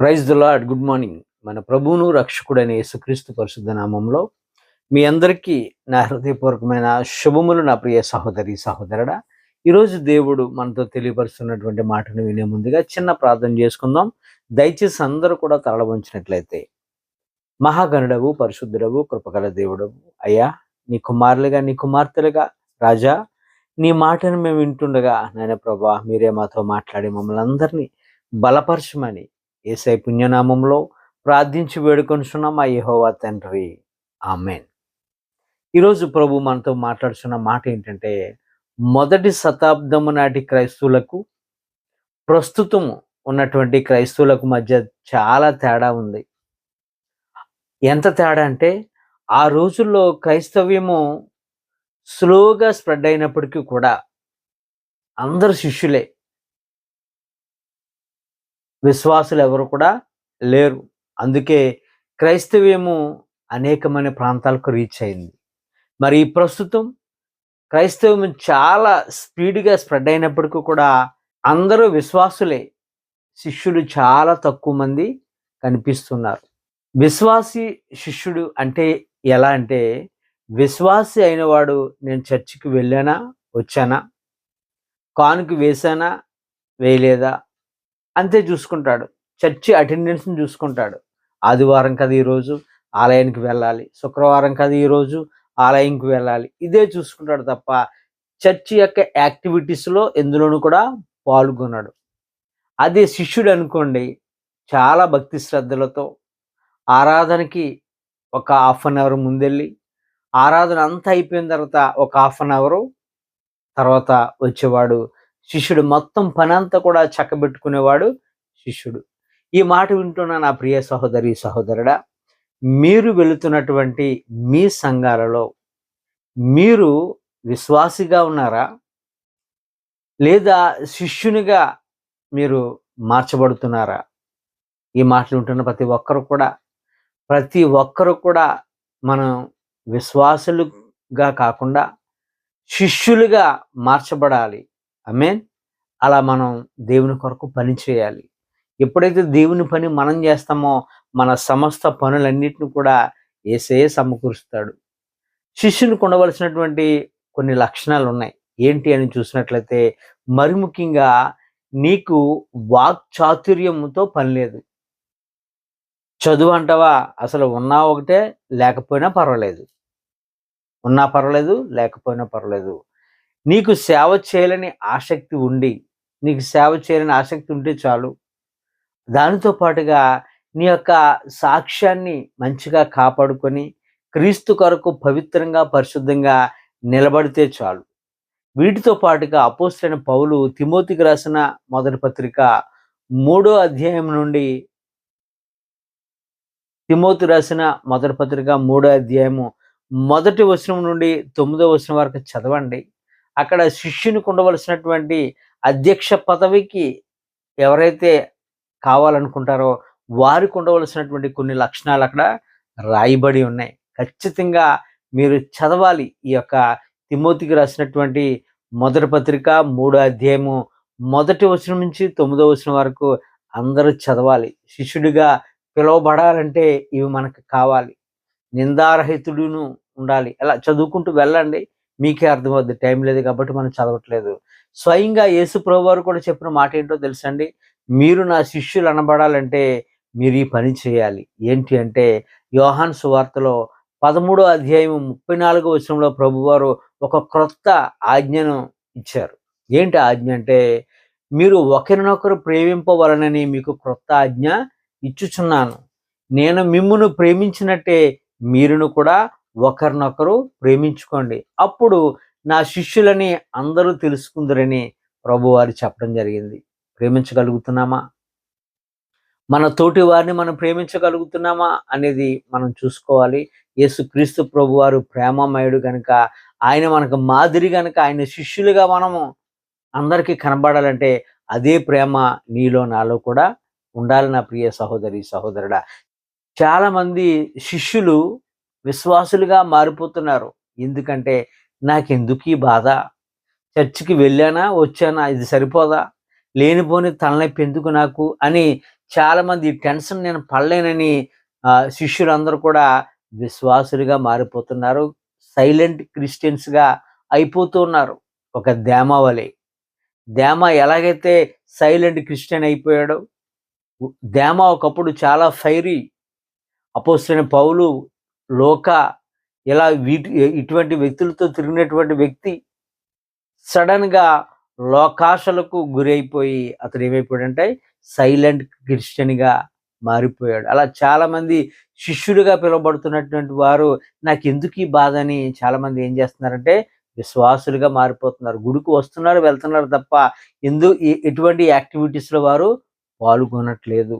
Praise the lord good morning. మన ప్రభువును రక్షకుడైన యేసుక్రీస్తు పరిశుద్ధ నామంలో మీ అందరికీ నా హృదయపూర్వకమైన శుభములు నా ప్రియ సహోదరి సహోదరుడా. ఈరోజు దేవుడు మనతో తెలియపరుస్తున్నటువంటి మాటను వినే ముందుగా చిన్న ప్రార్థన చేసుకుందాం. దయచేసి అందరూ కూడా తరల వంచినట్లయితే. మహాగణుడవు పరిశుద్ధుడవు కృపగల దేవుడవు. అయ్యా నీ కుమారులుగా నీ కుమార్తెలుగా రాజా నీ మాటను మేము వింటుండగా నాయన ప్రభా మీరే మాతో మాట్లాడి మమ్మల్ని అందరినీ బలపరచమని ఏసై పుణ్యనామంలో ప్రార్థించి వేడుకొనిచున్నాం ఆ యహోవా తండ్రి. ఆమెన్. ఈరోజు ప్రభు మనతో మాట్లాడుతున్న మాట ఏంటంటే మొదటి శతాబ్దము నాటి క్రైస్తవులకు ప్రస్తుతం ఉన్నటువంటి క్రైస్తవులకు మధ్య చాలా తేడా ఉంది. ఎంత తేడా అంటే ఆ రోజుల్లో క్రైస్తవ్యము స్లోగా స్ప్రెడ్ అయినప్పటికీ కూడా అందరు శిష్యులే. విశ్వాసులు ఎవరు కూడా లేరు. అందుకే క్రైస్తవ్యము అనేకమైన ప్రాంతాలకు రీచ్ అయింది. మరి ప్రస్తుతం క్రైస్తవం చాలా స్పీడ్గా స్ప్రెడ్ అయినప్పటికీ కూడా అందరూ విశ్వాసులే. శిష్యులు చాలా తక్కువ మంది కనిపిస్తున్నారు. విశ్వాసి శిష్యుడు అంటే ఎలా అంటే విశ్వాసి అయినవాడు నేను చర్చికి వెళ్ళానా వచ్చానా కానుక వేసానా వేయలేదా అంతే చూసుకుంటాడు. చర్చి అటెండెన్స్ని చూసుకుంటాడు. ఆదివారం కదా ఈరోజు ఆలయానికి వెళ్ళాలి. శుక్రవారం కదా ఈరోజు ఆలయంకి వెళ్ళాలి. ఇదే చూసుకుంటాడు తప్ప చర్చి యొక్క యాక్టివిటీస్లో ఎందులోనూ కూడా పాల్గొన్నాడు అదే శిష్యుడు అనుకోండి చాలా భక్తి శ్రద్ధలతో ఆరాధనకి ఒక హాఫ్ అన్ అవర్ ముందెళ్ళి ఆరాధన అంతా అయిపోయిన తర్వాత ఒక హాఫ్ అన్ అవరు తర్వాత వచ్చేవాడు శిష్యుడు మొత్తం పని అంతా కూడా చక్కబెట్టుకునేవాడు శిష్యుడు. ఈ మాట వింటున్న నా ప్రియ సహోదరి సహోదరుడా మీరు వెళుతున్నటువంటి మీ సంఘాలలో మీరు విశ్వాసిగా ఉన్నారా? లేదా శిష్యునిగా మీరు మార్చబడుతున్నారా? ఈ మాటలు వింటున్న ప్రతి ఒక్కరు కూడా ప్రతి ఒక్కరు కూడా మనం విశ్వాసులుగా కాకుండా శిష్యులుగా మార్చబడాలి. మీన్ అలా మనం దేవుని కొరకు పని చేయాలి. ఎప్పుడైతే దేవుని పని మనం చేస్తామో మన సమస్త పనులన్నిటిని కూడా ఏసే సమకూరుస్తాడు. శిష్యునికి ఉండవలసినటువంటి కొన్ని లక్షణాలు ఉన్నాయి ఏంటి అని చూసినట్లయితే మరి ముఖ్యంగా నీకు వాక్ చాతుర్యంతో పని లేదు. చదువు అంటావా? అసలు ఉన్నా ఒకటే లేకపోయినా పర్వాలేదు. ఉన్నా పర్వాలేదు లేకపోయినా పర్వాలేదు. నీకు సేవ చేయాలని ఆసక్తి ఉండి నీకు సేవ చేయాలని ఆసక్తి ఉంటే చాలు. దానితో పాటుగా నీ యొక్క సాక్ష్యాన్ని మంచిగా కాపాడుకొని క్రీస్తు కొరకు పవిత్రంగా పరిశుద్ధంగా నిలబడితే చాలు. వీటితో పాటుగా అపోస్టైన పౌలు తిమోతికి రాసిన మొదటి పత్రిక మూడో అధ్యాయం నుండి తిమోతి రాసిన మొదటి పత్రిక మూడో అధ్యాయము మొదటి వచనం నుండి తొమ్మిదో వచనం వరకు చదవండి. అక్కడ శిష్యునికి ఉండవలసినటువంటి అధ్యక్ష పదవికి ఎవరైతే కావాలనుకుంటారో వారికి ఉండవలసినటువంటి కొన్ని లక్షణాలు అక్కడ రాయబడి ఉన్నాయి. ఖచ్చితంగా మీరు చదవాలి ఈ యొక్క తిమోతికి రాసినటువంటి మొదటి పత్రిక మూడో అధ్యాయము మొదటి వచనం నుంచి తొమ్మిదో వచనం వరకు అందరూ చదవాలి. శిష్యుడిగా పిలువబడాలంటే ఇవి మనకు కావాలి. నిందారహితుడును ఉండాలి. అలా చదువుకుంటూ వెళ్ళండి. మీకే అర్థమవుద్ది. టైం లేదు కాబట్టి మనం చదవట్లేదు. స్వయంగా యేసు ప్రభువారు కూడా చెప్పిన మాట ఏంటో తెలుసండి? మీరు నా శిష్యులు అనబడాలంటే మీరు ఈ పని చేయాలి. ఏంటి అంటే యోహాన్ సువార్తలో పదమూడో అధ్యాయం ముప్పై నాలుగో వచనంలో ప్రభువారు ఒక క్రొత్త ఆజ్ఞను ఇచ్చారు. ఏంటి ఆజ్ఞ అంటే మీరు ఒకరినొకరు ప్రేమింపవలనని మీకు క్రొత్త ఆజ్ఞ ఇచ్చుచున్నాను. నేను మిమ్మును ప్రేమించినట్టే మీరును కూడా ఒకరినొకరు ప్రేమించుకోండి. అప్పుడు నా శిష్యులని అందరూ తెలుసుకుందరని ప్రభువారు చెప్పడం జరిగింది. ప్రేమించగలుగుతున్నామా? మన తోటి వారిని మనం ప్రేమించగలుగుతున్నామా అనేది మనం చూసుకోవాలి. యేసుక్రీస్తు ప్రభు వారు ప్రేమమయుడు కనుక ఆయన మనకు మాదిరి కనుక ఆయన శిష్యులుగా మనము అందరికీ కనబడాలంటే అదే ప్రేమ నీలో నాలో కూడా ఉండాలి నా ప్రియ సహోదరి సహోదరుడా. చాలామంది శిష్యులు విశ్వాసులుగా మారిపోతున్నారు. ఎందుకంటే నాకెందుకు ఈ బాధ? చర్చికి వెళ్ళానా? వచ్చానా? ఇది సరిపోదా? లేనిపోని తలనొప్పి ఎందుకు నాకు? అని చాలామంది టెన్షన్ నేను పడలేనని శిష్యులందరూ కూడా విశ్వాసులుగా మారిపోతున్నారు. సైలెంట్ క్రిస్టియన్స్గా అయిపోతున్నారు అయిపోతూ ఉన్నారు. ఒక దేమ వలె. దేమ ఎలాగైతే సైలెంట్ క్రిస్టియన్ అయిపోయాడో దేమ ఒకప్పుడు చాలా ఫైరీ. అపోసిన పౌలు లోక ఇలా వీటి ఇటువంటి వ్యక్తులతో తిరిగినటువంటి వ్యక్తి సడన్గా లోకాశలకు గురైపోయి అతడు ఏమైపోయాడంటే సైలెంట్ క్రిస్టియన్గా మారిపోయాడు. అలా చాలామంది శిష్యుడిగా పిలువబడుతున్నటువంటి వారు నాకు ఎందుకు ఈ బాధ అని చాలామంది ఏం చేస్తున్నారంటే విశ్వాసులుగా మారిపోతున్నారు. గుడికి వస్తున్నారు వెళ్తున్నారు తప్ప ఎందు ఎటువంటి యాక్టివిటీస్లో వారు పాల్గొనట్లేదు.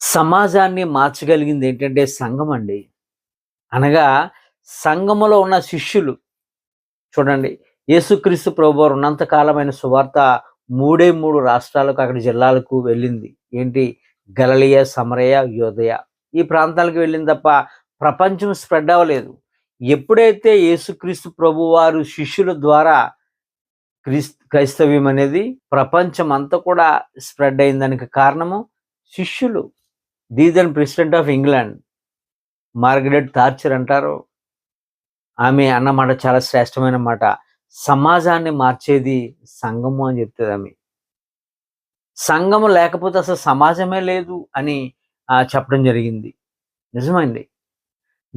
సమాజాన్ని మార్చగలిగింది ఏంటంటే సంఘం అండి అనగా సంఘములో ఉన్న శిష్యులు. చూడండి యేసుక్రీస్తు ప్రభు ఉన్నంతకాలమైన సువార్త మూడే మూడు రాష్ట్రాలకు అక్కడ జిల్లాలకు వెళ్ళింది. ఏంటి? గలలియ సమరయ యోదయ ఈ ప్రాంతాలకు వెళ్ళింది తప్ప ప్రపంచం స్ప్రెడ్ అవ్వలేదు. ఎప్పుడైతే యేసుక్రీస్తు ప్రభు వారు శిష్యుల ద్వారా క్రీస్ క్రైస్తవ్యం అనేది ప్రపంచం అంతా కూడా స్ప్రెడ్ అయిందానికి కారణము శిష్యులు. The then president of England. Margaret Thatcher అంటారు. ఆమె అన్నమాట చాలా శ్రేష్టమైన మాట. సమాజాన్ని మార్చేది సంఘము అని చెప్తుంది ఆమె. సంఘము లేకపోతే అసలు సమాజమే లేదు అని ఆ, చెప్పడం జరిగింది. నిజమండి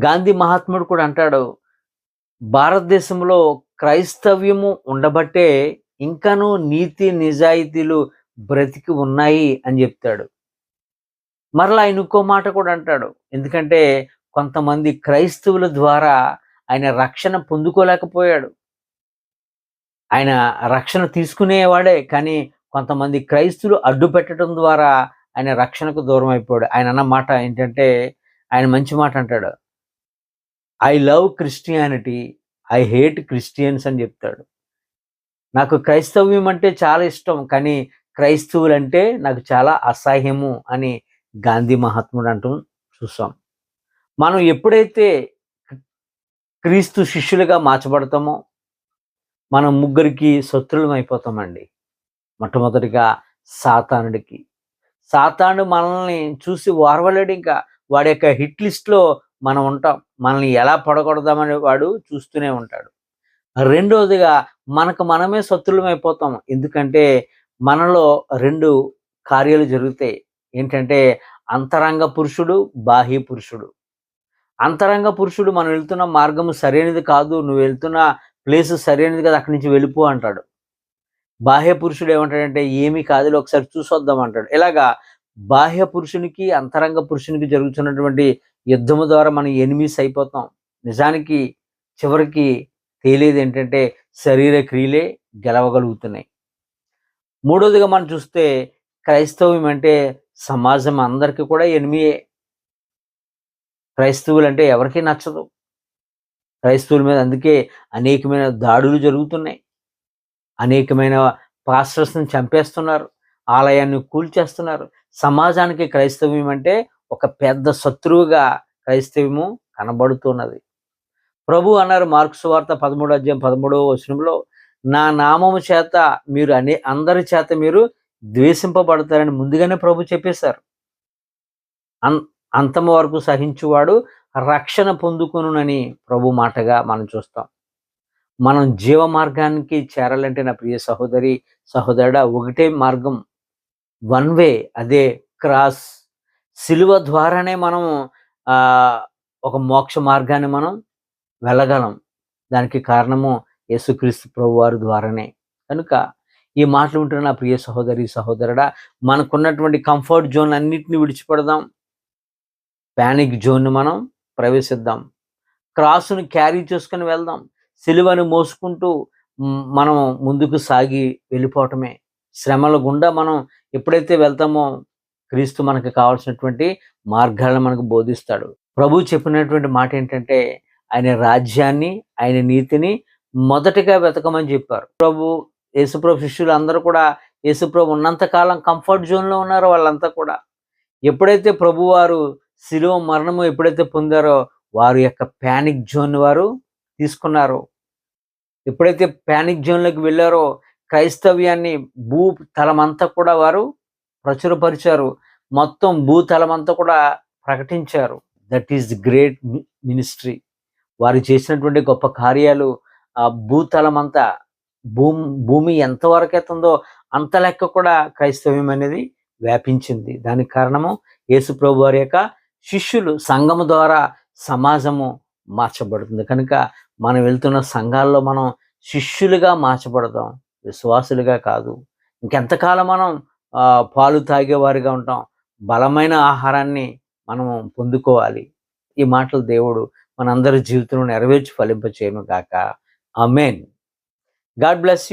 గాంధీ మహాత్ముడు కూడా అంటాడు భారతదేశంలో క్రైస్తవ్యము ఉండబట్టే ఇంకానూ నీతి నిజాయితీలు బ్రతికి ఉన్నాయి అని చెప్తాడు. మరలా ఆయన ఇంకో మాట కూడా అంటాడు. ఎందుకంటే కొంతమంది క్రైస్తవుల ద్వారా ఆయన రక్షణ పొందుకోలేకపోయాడు. ఆయన రక్షణ తీసుకునేవాడే కానీ కొంతమంది క్రైస్తువులు అడ్డు పెట్టడం ద్వారా ఆయన రక్షణకు దూరం అయిపోయాడు. ఆయన అన్న మాట ఏంటంటే ఆయన మంచి మాట అంటాడు. I love Christianity I hate Christians అని చెప్తాడు. నాకు క్రైస్తవ్యం అంటే చాలా ఇష్టం కానీ క్రైస్తవులు అంటే నాకు చాలా అసహ్యము అని గాంధీ మహాత్ముడు అంటూ చూసాం. మనం ఎప్పుడైతే క్రీస్తు శిష్యులుగా మార్చబడతామో మనం ముగ్గురికి శత్రులం అయిపోతామండి మొట్టమొదటిగా సాతానుడికి. సాతానుడు మనల్ని చూసి ఓర్వలేడు ఇంకా. వాడి యొక్క హిట్ లిస్ట్లో మనం ఉంటాం. మనల్ని ఎలా పడగొడదామని వాడు చూస్తూనే ఉంటాడు. రెండవదిగా మనకు మనమే శత్రులం అయిపోతాం ఎందుకంటే మనలో రెండు కార్యాలు జరుగుతాయి. ఏంటంటే అంతరంగ పురుషుడు బాహ్య పురుషుడు. అంతరంగ పురుషుడు మనం వెళ్తున్న మార్గం సరైనది కాదు నువ్వు వెళ్తున్న ప్లేస్ సరైనది కదా అక్కడి నుంచి వెళ్ళిపో అంటాడు. బాహ్య పురుషుడు ఏమంటాడంటే ఏమీ కాదు ఒకసారి చూసొద్దాం అంటాడు. ఇలాగా బాహ్య పురుషునికి అంతరంగ పురుషునికి జరుగుతున్నటువంటి యుద్ధము ద్వారా మనం ఎనిమిస్ అయిపోతాం. నిజానికి చివరికి తేలేది ఏంటంటే శరీర క్రియలే గెలవగలుగుతున్నాయి. మూడోదిగా మనం చూస్తే క్రైస్తవం అంటే సమాజం అందరికీ కూడా ఎనిమియే. క్రైస్తవులు అంటే ఎవరికీ నచ్చదు. క్రైస్తవుల మీద అందుకే అనేకమైన దాడులు జరుగుతున్నాయి. అనేకమైన పాస్టర్స్ని చంపేస్తున్నారు. ఆలయాన్ని కూల్చేస్తున్నారు. సమాజానికి క్రైస్తవ్యం అంటే ఒక పెద్ద శత్రువుగా క్రైస్తవ్యము కనబడుతున్నది. ప్రభు అన్నారు మార్క్స్ వార్త పదమూడు అధ్యాయం పదమూడవ వచనంలో నా నామము చేత మీరు అనే అందరి చేత మీరు ద్వేషింపబడతారని ముందుగానే ప్రభు చెప్పేశారు. అన్ అంతము వరకు సహించువాడు రక్షణ పొందుకునునని ప్రభు మాటగా మనం చూస్తాం. మనం జీవ మార్గానికి చేరాలంటే నా ప్రియ సహోదరి సహోదరుడా ఒకటే మార్గం. వన్ వే అదే క్రాస్. సిలువ ద్వారానే మనం ఒక మోక్ష మార్గాన్ని మనం వెళ్ళగలం. దానికి కారణము యేసుక్రీస్తు ప్రభు వారి ద్వారానే. కనుక ఈ మాటలు ఉంటున్న నా ప్రియ సహోదరి సహోదరుడా మనకున్నటువంటి కంఫర్ట్ జోన్ అన్నిటిని విడిచిపెడదాం. ప్యానిక్ జోన్ మనం ప్రవేశిద్దాం. క్రాసును క్యారీ చేసుకుని వెళ్దాం. సిలువను మోసుకుంటూ మనం ముందుకు సాగి వెళ్ళిపోవటమే. శ్రమల గుండా మనం ఎప్పుడైతే వెళ్తామో క్రీస్తు మనకు కావాల్సినటువంటి మార్గాలను మనకు బోధిస్తాడు. ప్రభు చెప్పినటువంటి మాట ఏంటంటే ఆయన రాజ్యాన్ని ఆయన నీతిని మొదటిగా వెతకమని చెప్పారు. ప్రభు యేసుప్రభు శిష్యులు అందరూ కూడా యేసుప్రభు ఉన్నంత కాలం కంఫర్ట్ జోన్లో ఉన్నారు వాళ్ళంతా కూడా. ఎప్పుడైతే ప్రభు వారు శిలువ మరణము ఎప్పుడైతే పొందారో వారి యొక్క ప్యానిక్ జోన్ వారు తీసుకున్నారు. ఎప్పుడైతే ప్యానిక్ జోన్లోకి వెళ్ళారో క్రైస్తవ్యాన్ని భూ తలమంతా కూడా వారు ప్రచురపరిచారు. మొత్తం భూతలమంతా కూడా ప్రకటించారు. దట్ ఈస్ గ్రేట్ మినిస్ట్రీ వారు చేసినటువంటి గొప్ప కార్యాలు ఆ భూతలమంతా భూమి భూమి ఎంతవరకు అవుతుందో అంత లెక్క కూడా క్రైస్తవ్యం అనేది వ్యాపించింది. దానికి కారణము యేసుప్రభు వారి యొక్క శిష్యులు సంఘము ద్వారా సమాజము మార్చబడుతుంది. కనుక మనం వెళ్తున్న సంఘాల్లో మనం శిష్యులుగా మార్చబడతాం విశ్వాసులుగా కాదు. ఇంకెంతకాలం మనం ఆ, పాలు తాగేవారిగా ఉంటాం బలమైన ఆహారాన్ని మనం పొందుకోవాలి. ఈ మాటలు దేవుడు మనందరి జీవితంలో నెరవేర్చి ఫలింప చేయను గాక. Amen God bless you.